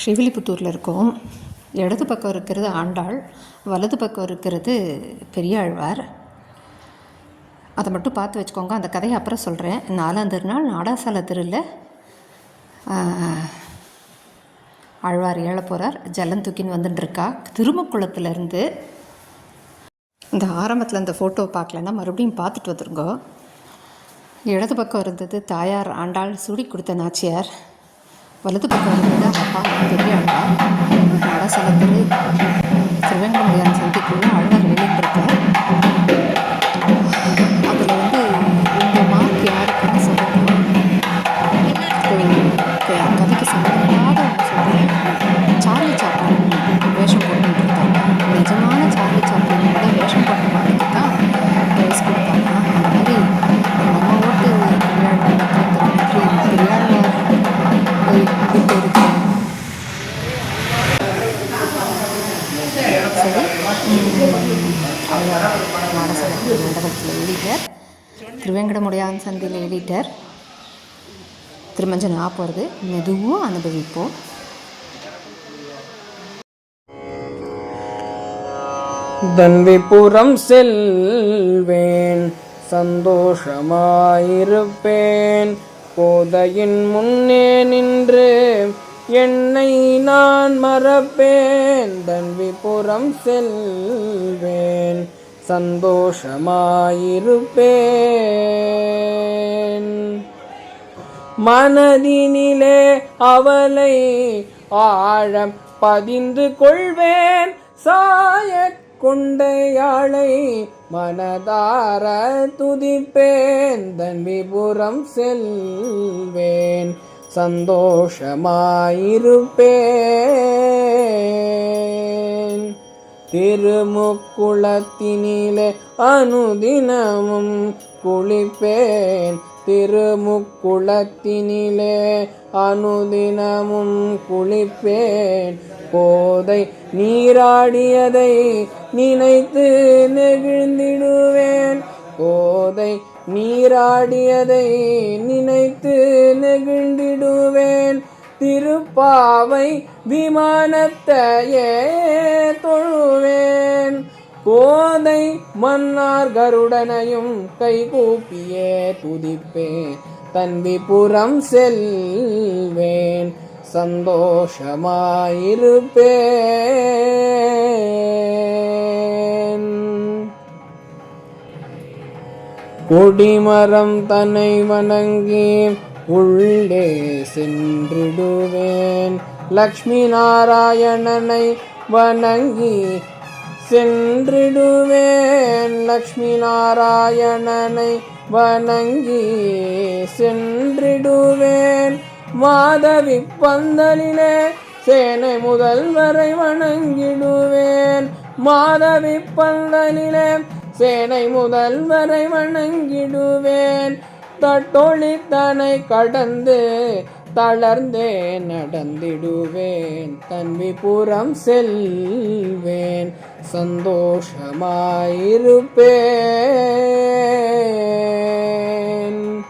ஸ்ரீவில்லிபுத்தூரில் இருக்கோம். இடது பக்கம் இருக்கிறது ஆண்டாள் வலது பக்கம் இருக்கிறது பெரியாழ்வார். அதை மட்டும் பார்த்து வச்சுக்கோங்க. அந்த கதையை அப்புறம் சொல்கிறேன் நாலாம் திருநாள் நாடாசால திருவில் ஆழ்வார் ஏழ போகிறார் ஜலம் தூக்கின்னு வந்துட்டுருக்கா திருமக்குளத்துலேருந்து இந்த ஆரம்பத்தில் இந்த ஃபோட்டோ பார்க்கலன்னா மறுபடியும் பார்த்துட்டு வந்துருங்கோ. இடது பக்கம் இருந்தது தாயார் ஆண்டாள் சூடி கொடுத்த நாச்சியார். வலது பக்கம் இருந்தது அப்பா பெரிய அண்ணா பெரியாழ்வார் சிவகங்கை திருவேங்கடமுடியான் சந்திக்குள்ள அழகாக வெளியிட்டிருக்கார் சந்தையில் எடிட்டர் திருமஞ்சன் ஆ போகிறது மெதுவாக அனுபவிப்போம். தன்விபுரம் செல்வேன் சந்தோஷமாயிருப்பேன். போதையின் முன்னே நின்று என்னை நான் மறப்பேன். தன்விபுரம் செல்வேன் சந்தோஷமாயிருப்பேன். மனதினிலே அவளை ஆழம் பதிந்து கொள்வேன். சாய கொண்டையாளை மனதார துதிப்பேன். தன்விபுரம் செல்வேன். சந்தோஷமாயிருப்பேன். திருமுக்குளத்தினிலே அனுதினமும் குளிப்பேன். திருமுக்குளத்தினிலே அனுதினமும் குளிப்பேன். கோதை நீராடியதை நினைத்து நெகிழ்ந்திடுவேன். கோதை நீராடியதை நினைத்து நெகிழ்ந்திடுவேன். திருப்பாவை விமானத்தையே தொழுவேன். கோதை மன்னார் கருடனையும் கைகூப்பியே துதிப்பேன். தன்விபுரம் செல்வேன் சந்தோஷமாயிருப்பேன். கொடிமரம் தன்னை வணங்கி உள்ளே சென்றிடுவேன். லக்ஷ்மி நாராயணனை வணங்கி சென்றிடுவேன். லக்ஷ்மி நாராயணனை வணங்கி சென்றிடுவேன். மாதவி பந்தலிலே சேனை முதல்வரை வணங்கிடுவேன். மாதவி பந்தலிலே சேனை முதல்வரை வணங்கிடுவேன். தட்டொழித்தனை கடந்து தளர்ந்தே நடந்திடுவேன். தன்விபுரம் செல்வேன். சந்தோஷமாயிருப்பேன்.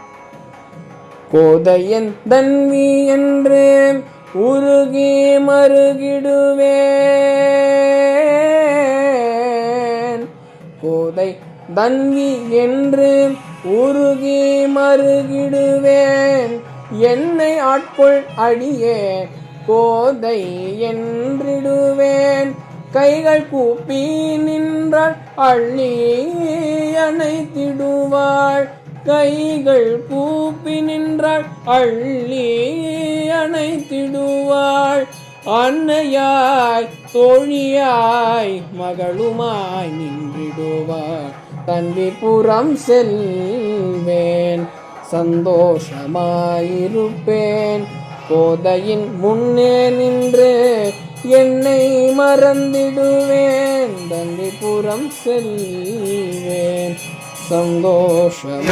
கோதையன் தன்வி என்று உருகி மருகிடுவேன். கோதை தன்வி என்று உருகி மருகிடுவேன். என்னை ஆட்கொள் அடியே கோதை என்றிடுவேன். கைகள் கூப்பி நின்றாள் அள்ளி அணைத்திடுவாள். கைகள் கூப்பி நின்றாள் அள்ளி அணைத்திடுவாள். அன்னையாய் தோழியாய் மகளுமாய் நின்றிடுவாள். தன்விபுரம் செல்வேன். சந்தோஷமாயிருப்பேன். கோதையின் முன்னே நின்று என்னை மறந்திடுவேன். தன்விபுரம் செல்வேன். சந்தோஷமாய்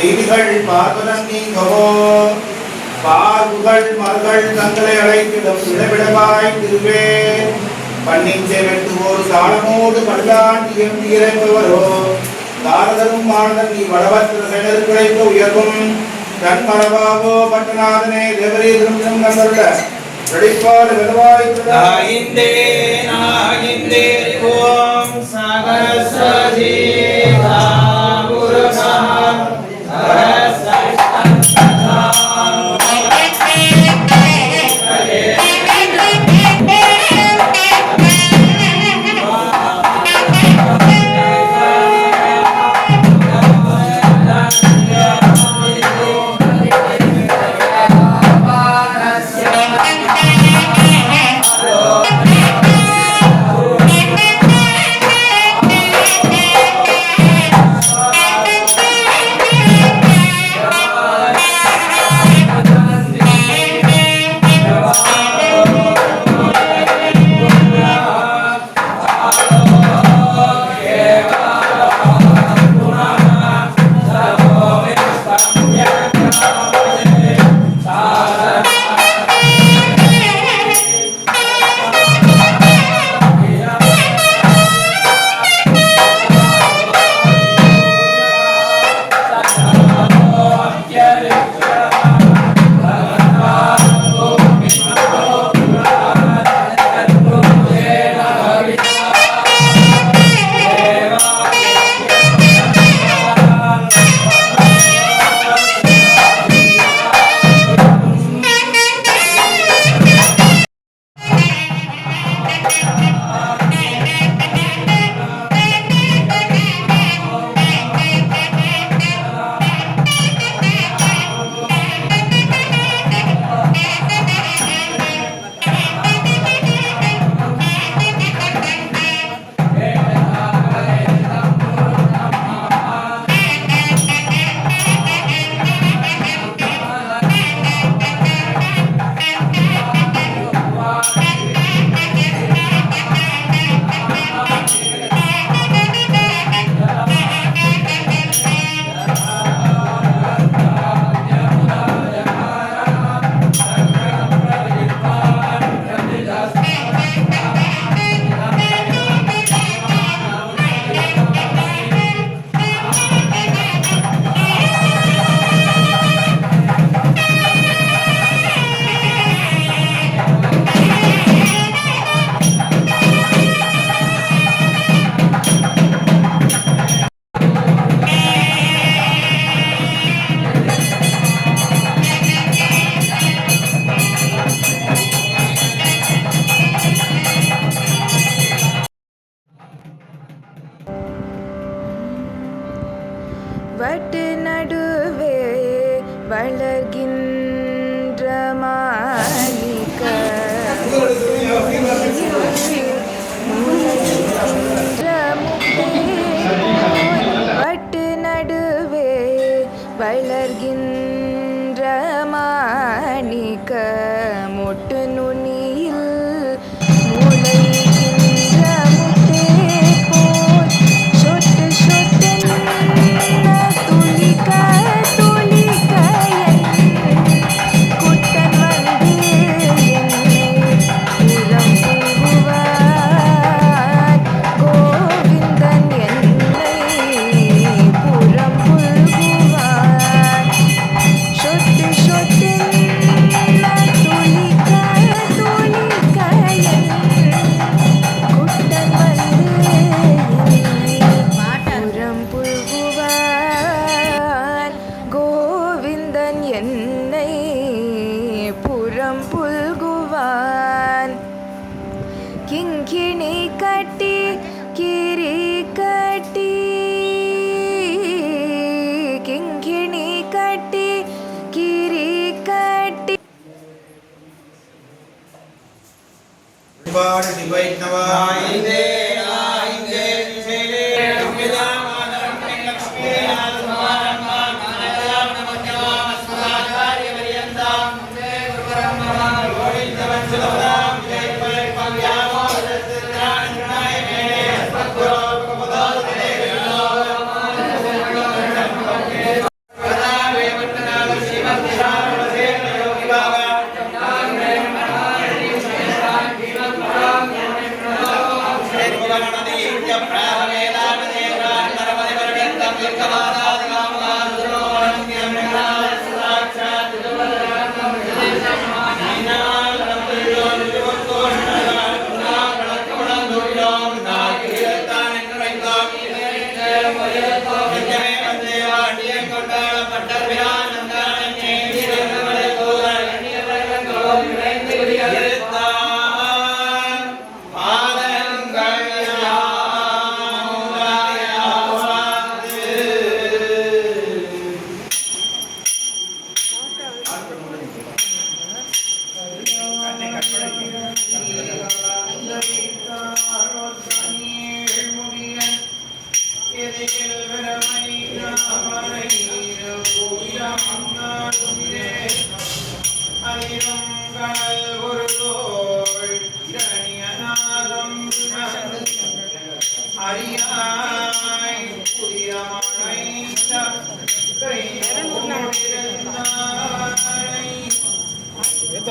செய்திகள் பார்ப்பதன் நீங்கவோ? பார்வுகள் மர்கள் தங்களை அழைத்திடும் இடவிடமாய் திருவேன் பண்ணிச்சை வெட்டுவோர் சாலமோடு பல்லாண்டு எம்பி இறைப்பவரோ தாரதரும் வாழ்ந்த நீ வடவத்திர செயலர் கிடைத்த உயர்வும். தன்மரபாவோ பட்டநாதனே தேவரே திருமணம் நம்பருட வெளிப்பாடு வெறுவாய் நாயிந்தே நாயிந்தே ஓம் சகஸ்வதி வட்டு வளர்கின்ற കിണി കട്ടി കിരി കട്ടി കിങ്കിണി കട്ടി കിരി കട്ടി ഒരുപാട് ഡിവൈഡ് നവായി. ஏத்த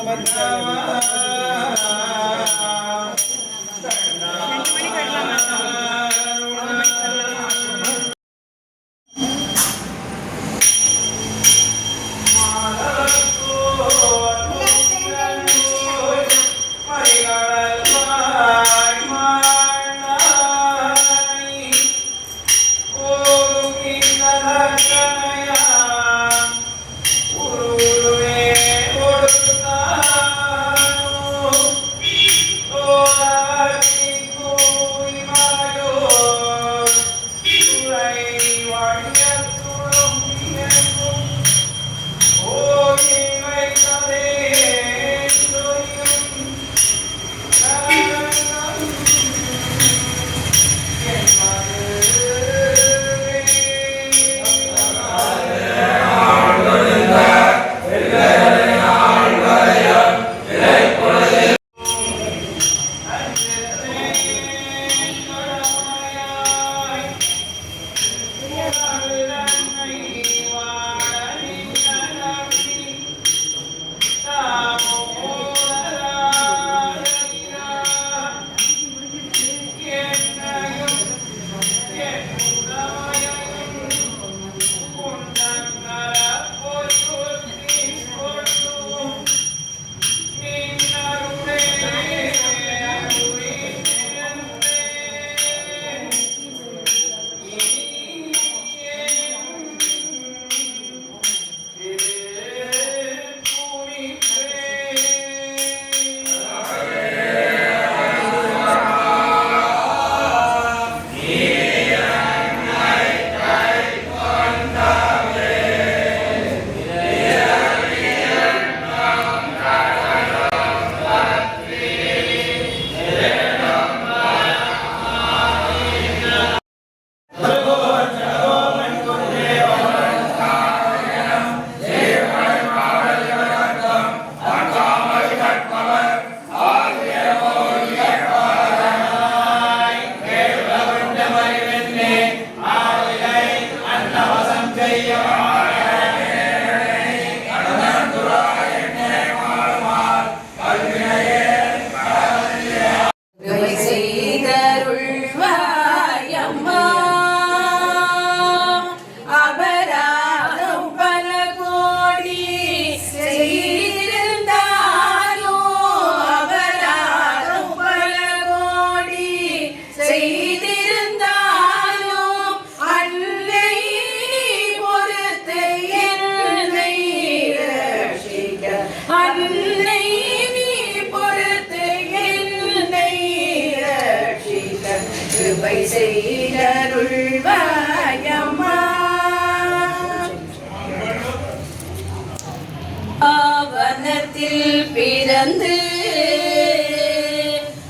பிறந்து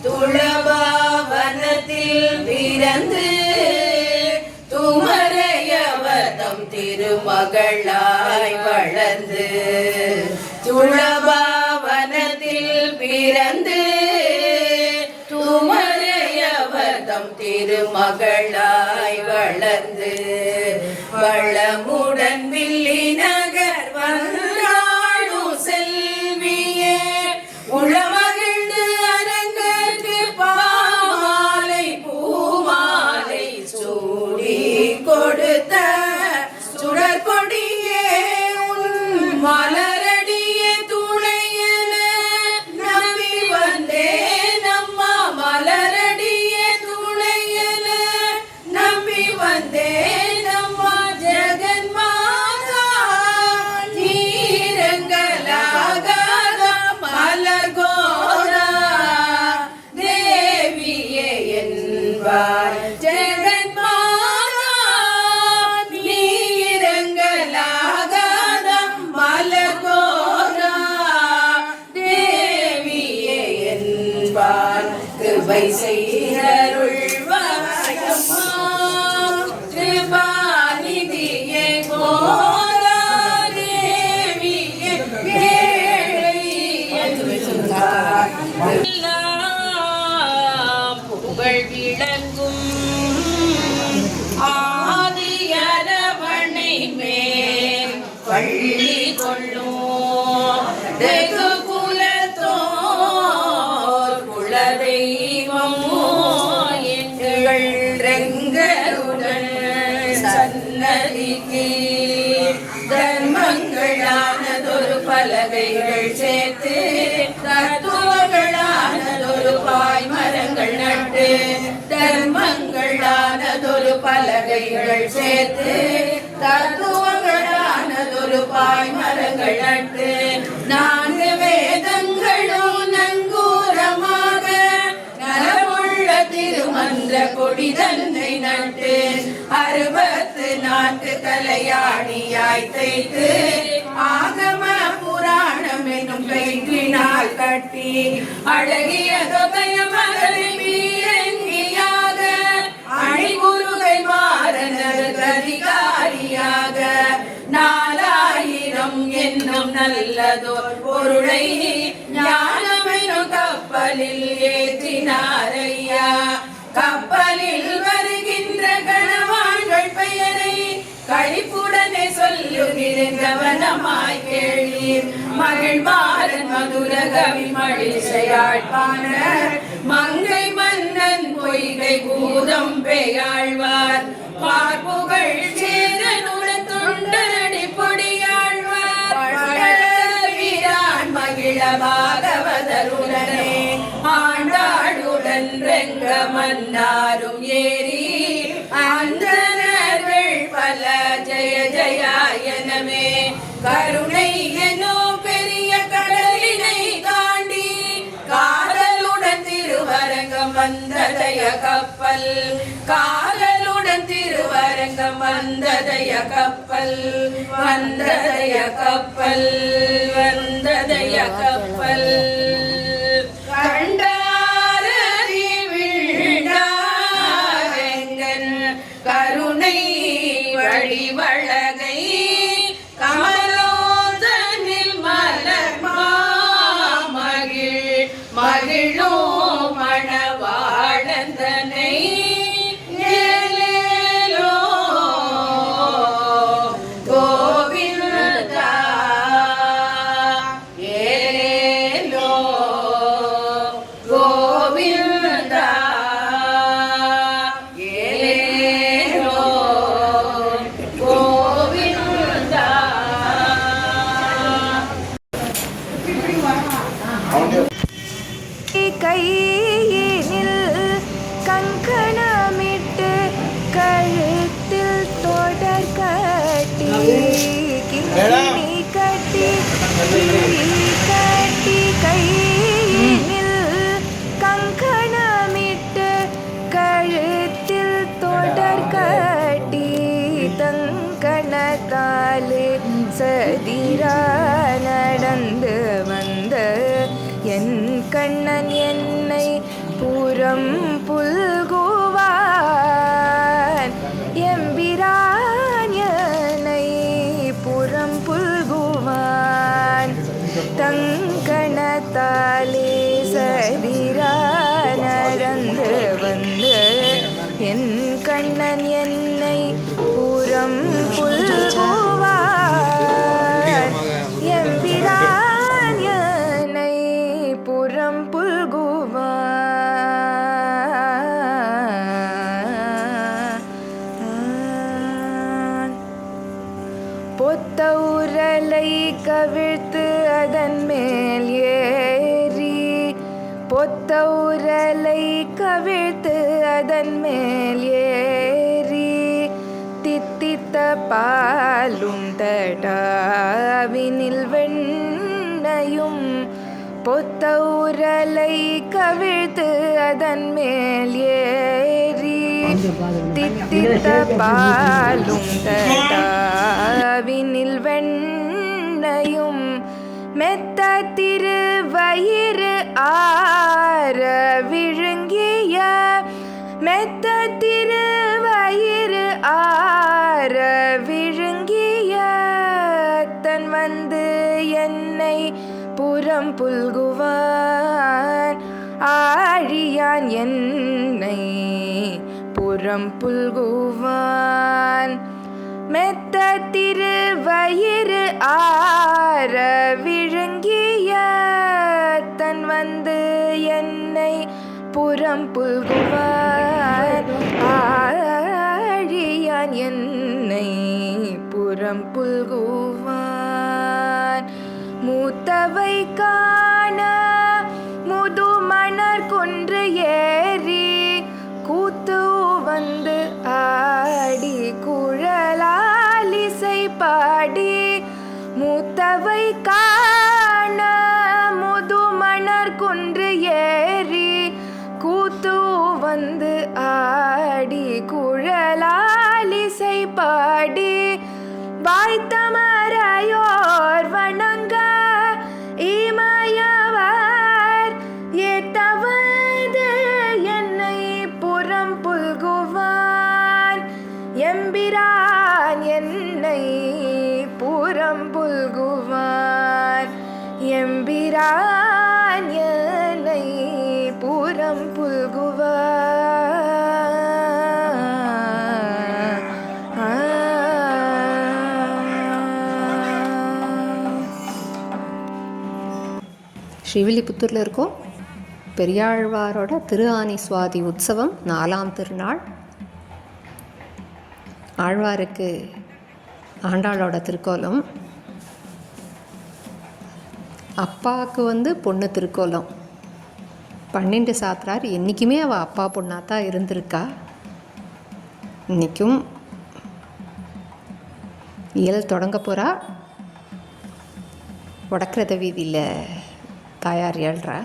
துளபாவனத்தில் பிறந்து துமரையவதம் திருமகளாய் வளர்ந்து துளபாவனத்தில் பிறந்து துமரையவதம் திருமகளாய் வளர்ந்து வளமுடன் வில்லினார் செய்தருள்வாயம்மா பலகைகள் சேர்த்து தத்துவங்களானதொரு பாய் மரங்கள் நட்டு நான்கு வேதங்களும் நங்கூரமாக நலமுள்ள திருமன்ற கொடி தன்னை நட்டு அறுபத்து நான்கு கலையாணியாய் தைத்து ஆகம புராணம் எனும் பெயினால் கட்டி அழகிய தொகைய மகளை அணிகுருகை அதிகாரியாக நாலாயிரம் என்னும் நல்லதோர் பொருளை ஞானமெனும் கப்பலில் ஏற்றினாரையா. கப்பலில் வருகின்ற கணவான்கள் பெயரை கழிப்புடனே சொல்லுகிறேன் கவனமாய் கேளீர். மகிழ்மாறன் மதுர கவி மகிழ்ச்சியாழ்வான மங்கை மன்னன் பொய்கை பூதம் பெயாழ்வார். பார்ப்புகள் சேரனுடன் தொண்டரடி பொடியாழ்வார். வீரான் மகிழ பாகவதருடனே ஆண்டாளுடன் ரெங்க மன்னாரும் ஏறி அந்தனர்கள் பல ஜெய ஜயாயனமே. கருணை என்னோ பெரிய கடலினை தாண்டி காதலுடன் திருவரங்கம் வந்ததய கப்பல் காதல் திருவரங்கம் வந்ததய கப்பல் வந்ததய கப்பல் வந்ததய கப்பல். கருணை வழி வழகை வழிவழகை உரலை கவிழ்த்து அதன் மேல் ஏறி பொத்த உரலை கவிழ்த்து அதன் மேல் ஏறி தித்தித்த பாலும் தடாவினில் வெண்ணையும் பொத்த உரலை கவிழ்த்து அதன் மேல் ஏறி தித்தித்த பாலும் தடாவினில் வெண் மெத்த திருவயிறு ஆற விழுங்கிய மெத்த திருவயிறு ஆற விழுங்கிய தன் வந்து என்னை புறம் புல்குவான். ஆழியான் என்னை புறம் புல்குவான். மெத்த திருவயிறு ஆற விழுங்கிய தன் வந்து என்னை புறம் புல்குவார் ஆழியான் என்னை புறம் புல்குவான் மூத்தவை கா ஸ்ரீவில்லிபுத்தூரில் இருக்கோம். பெரியாழ்வாரோட திரு ஆனி சுவாதி உற்சவம் நாலாம் திருநாள். ஆழ்வாருக்கு ஆண்டாளோட திருக்கோலம். அப்பாவுக்கு வந்து பொண்ணு திருக்கோலம். பன்னெண்டு சாத்திரார் என்றைக்குமே அவள் அப்பா பொண்ணாக தான் இருந்திருக்கா. இன்றைக்கும் இயல் தொடங்க போகிறா உடக்கிறத வீதியில் தாயார் ஏழ்றா.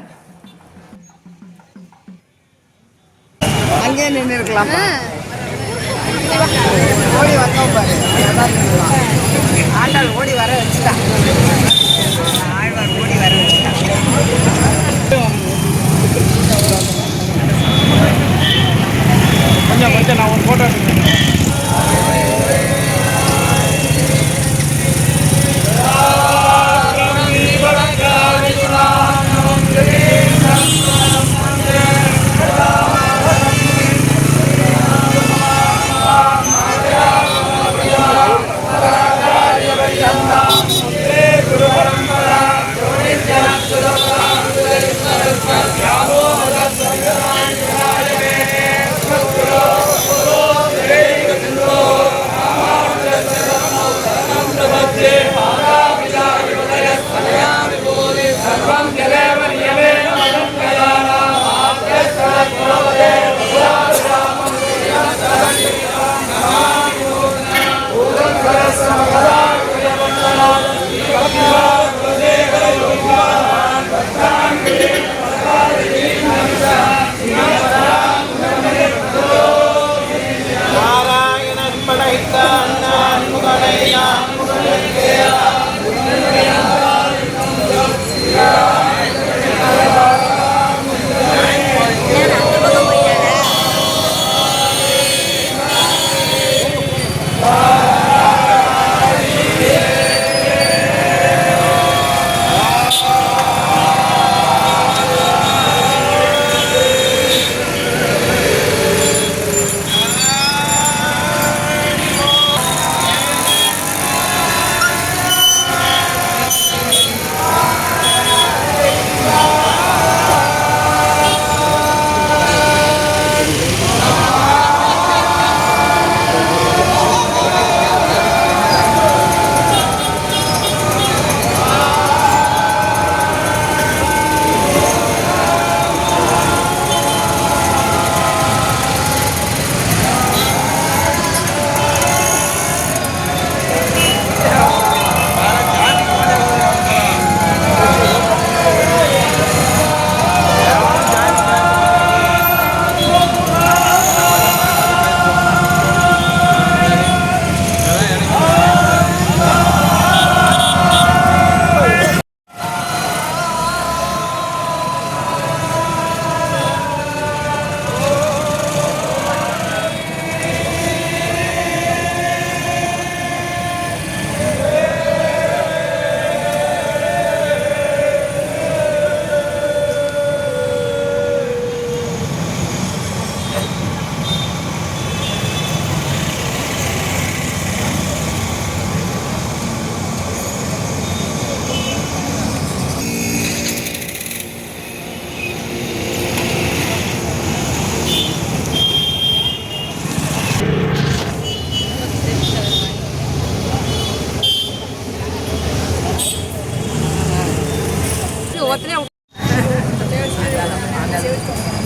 அங்கே நின்று இருக்கலாம்? ஓடி வந்தோம் பாரு. ஆண்டாள் ஓடி வர வச்சுட்டா. ஆழ்வார் ஓடி வர கொஞ்சம் கொஞ்சம் நான் ஒரு ஃபோட்டோ நாளைக்கு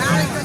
நாளைக்கு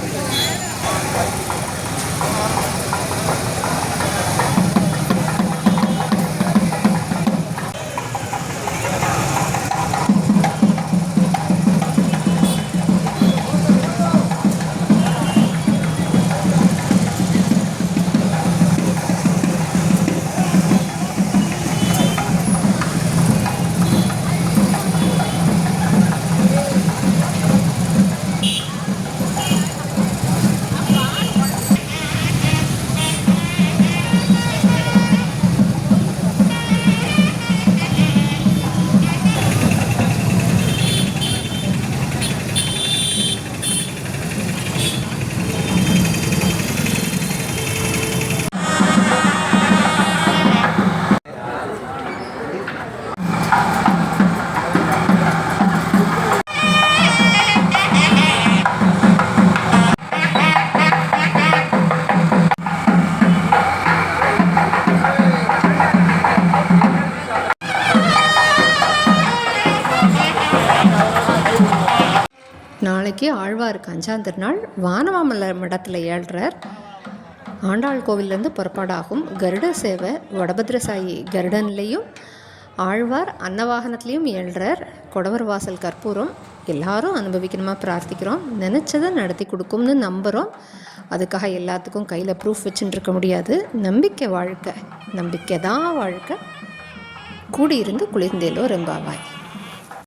திருவாருக்கு அஞ்சாம் திருநாள் வானவாமல மடத்தில் ஏழ்றார். ஆண்டாள் கோவிலேருந்து புறப்பாடாகும். கருட சேவை வடபத்ரசாயி கருடன்லேயும் ஆழ்வார் அன்னவாகனத்துலேயும் ஏழ்றார். கொடவர் வாசல் கற்பூரம். எல்லாரும் அனுபவிக்கணுமா? பிரார்த்திக்கிறோம். நினச்சதை நடத்தி கொடுக்கும்னு நம்புகிறோம் அதுக்காக எல்லாத்துக்கும் கையில் ப்ரூஃப் வச்சுட்டு இருக்க முடியாது. நம்பிக்கை வாழ்க்கை. நம்பிக்கை தான் வாழ்க்கை. கூடியிருந்து குளிர்ந்தேலோ ரெம்பாவாய்